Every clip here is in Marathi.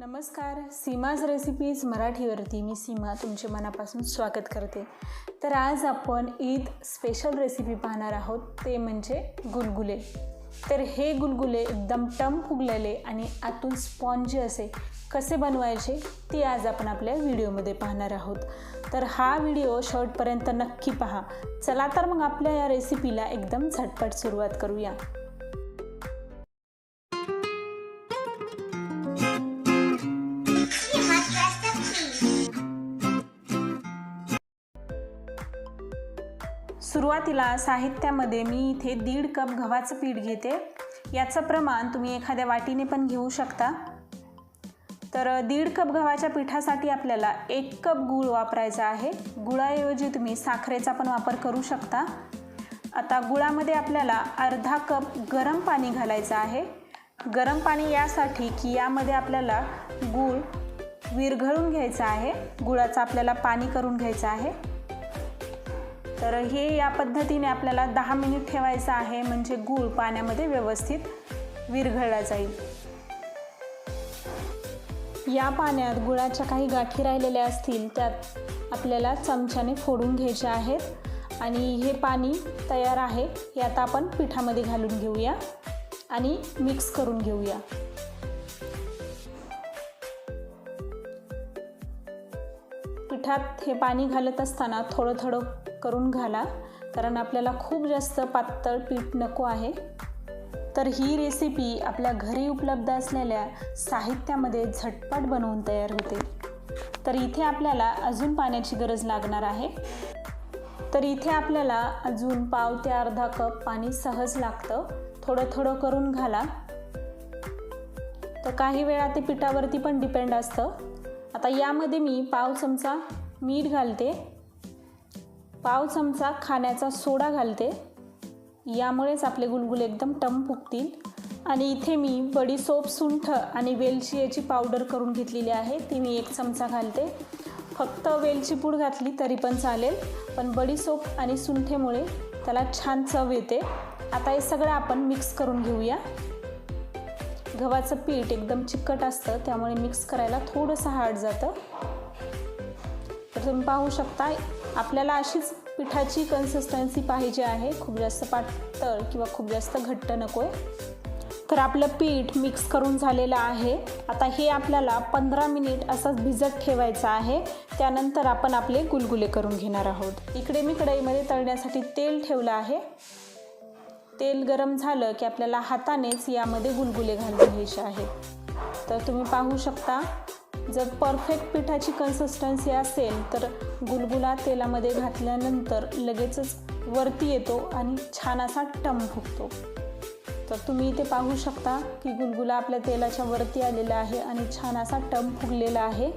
नमस्कार सीमाज रेसिपीज मराठीवरती मी सीमा तुमचे मनापासून स्वागत करते. तर आज आपण ईद स्पेशल रेसिपी पाहणार आहोत ते म्हणजे गुलगुले. तर हे गुलगुले एकदम टम फुगलेले आणि आतून स्पॉन्जी असे कसे बनवायचे ते आज आपण आपल्या व्हिडिओमध्ये पाहणार आहोत. तर हा व्हिडिओ शॉर्टपर्यंत नक्की पहा. चला तर मग आपल्या या रेसिपीला एकदम झटपट सुरुवात करूया. सुरुवातीला साहित्यामध्ये मी इथे दीड कप गव्हाचं पीठ घेते. याचं प्रमाण तुम्ही एखाद्या वाटीने पण घेऊ शकता. तर दीड कप गव्हाच्या पिठासाठी आपल्याला एक कप गूळ वापरायचा आहे. गुळाऐवजी तुम्ही साखरेचा पण वापर करू शकता. आता गुळामध्ये आपल्याला अर्धा कप गरम पाणी घालायचं आहे. गरम पाणी यासाठी की यामध्ये आपल्याला गूळ विरघळून घ्यायचा आहे. गुळाचं आपल्याला पाणी करून घ्यायचं आहे. तर हे या पद्धतीने आपल्याला दहा मिनिट ठेवायचं आहे म्हणजे गूळ पाण्यामध्ये व्यवस्थित विरघळला जाईल. या पाण्यात गुळाच्या काही गाठी राहिलेल्या असतील त्यात आपल्याला चमच्याने फोडून घ्यायचे आहेत. आणि हे पाणी तयार आहे हे आता आपण पिठामध्ये घालून घेऊया आणि मिक्स करून घेऊया. पिठात हे पाणी घालत असताना थोडं थोडं करून घाला. कारण आपल्याला खूप जास्त पातळ पीठ नको आहे. तर ही रेसिपी आपल्या घरी उपलब्ध असलेल्या साहित्यामध्ये झटपट बनवून तयार होते. तर इथे आपल्याला अजून पाण्याची गरज लागणार आहे. तर इथे आपल्याला अजून पाव ते अर्धा कप पाणी सहज लागतं. थोडं थोडं करून घाला. तर काही वेळा ते पिठावरती पण डिपेंड असतं. आता यामध्ये मी पाव चमचा मीठ घालते. पाव चमचा खाण्याचा सोडा घालते. यामुळेच आपले गुलगुले एकदम टम फुगतील. आणि इथे मी बडीसोप सुंठ आणि वेलची याची पावडर करून घेतलेली आहे. ती मी एक चमचा घालते. फक्त वेलची पूड घातली तरी पण चालेल पण बडीसोप आणि सुंठेमुळे त्याला छान चव येते. आता हे सगळं आपण मिक्स करून घेऊया. गव्हाचं पीठ एकदम चिकट असतं त्यामुळे मिक्स करायला थोडंसं हार्ड जातं. तर तुम्ही पाहू शकता आपल्याला अशीच पिठाची कन्सिस्टन्सी पाहिजे आहे. खूप जास्त पातळ किंवा खूप जास्त घट्ट नको आहे तर आपलं पीठ मिक्स करून झालेलं आहे. आता हे आपल्याला पंधरा मिनिट असंच भिजत ठेवायचं आहे. त्यानंतर आपण आपले गुलगुले करून घेणार आहोत. इकडे मी कढईमध्ये तळण्यासाठी तेल ठेवलं आहे. तेल गरम झालं की आपल्याला हातानेच यामध्ये गुलगुले घालून घ्यायचे आहेत. तर तुम्ही पाहू शकता जर परफेक्ट पिठाची कन्सिस्टन्सी असेल तर गुलगुला तेलामध्ये घातल्यानंतर लगेचच वरती येतो आणि छान असा टम फुगतो. तर तुम्ही इथे पाहू शकता की गुलगुला आपल्या तेलाच्या वरती आलेला आहे आणि छान असा टम फुगलेला आहे.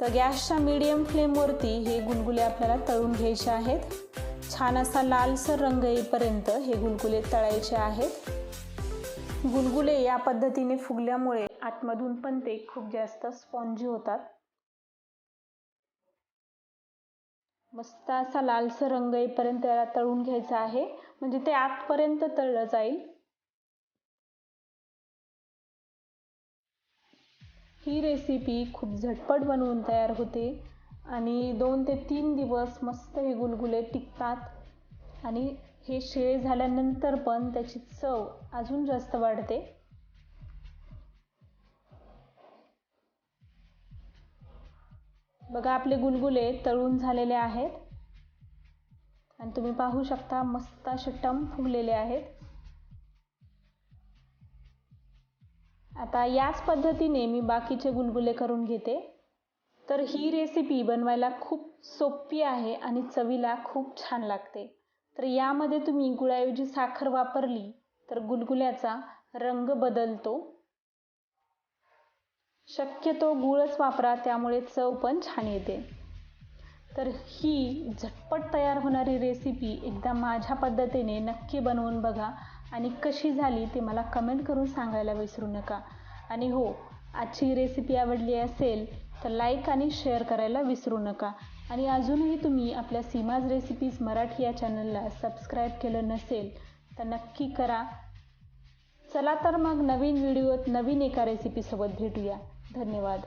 तर गॅसच्या मीडियम फ्लेमवरती हे गुलगुले आपल्याला तळून घ्यायचे आहेत. छान असा लालसर रंग येईपर्यंत हे गुलगुले तळायचे आहेत. गुलगुले या पद्धतीने फुगल्यामुळे आतमधून पण ते खूप जास्त स्पॉन्जी होतात. मस्त असा लालसर रंग येईपर्यंत त्याला तळून घ्यायचा आहे. म्हणजे ते आतपर्यंत तळलं जाईल. ही रेसिपी खूप झटपट बनवून तयार होते आणि दोन ते तीन दिवस मस्त हे गुलगुले टिकतात. आणि हे शिळे झाल्यानंतर पण त्याची चव अजून जास्त वाढते. बघा आपले गुलगुले तळून झालेले आहेत. आणि तुम्ही पाहू शकता मस्त असे टम फुगलेले आहेत. आता याच पद्धतीने मी बाकीचे गुलगुले करून घेते. तर ही रेसिपी बनवायला खूप सोपी आहे आणि चवीला खूप छान लागते. तर यामध्ये तुम्ही गुळाऐवजी साखर वापरली तर गुलगुल्याचा रंग बदलतो. शक्यतो गुळच वापरा त्यामुळे चव पण छान येते. तर ही झटपट तयार होणारी रेसिपी एकदा माझ्या पद्धतीने नक्की बनवून बघा आणि कशी झाली ते मला कमेंट करून सांगायला विसरू नका. आणि हो आजची रेसिपी आवडली असेल तर लाईक आणि शेअर करायला विसरू नका. आणि अजूनही तुम्ही आपल्या सीमाज रेसिपीज मराठी या चॅनलला सबस्क्राईब केलं नसेल तर नक्की करा. चला तर मग नवीन व्हिडिओत नवीन एका रेसिपीसोबत भेटूया. धन्यवाद.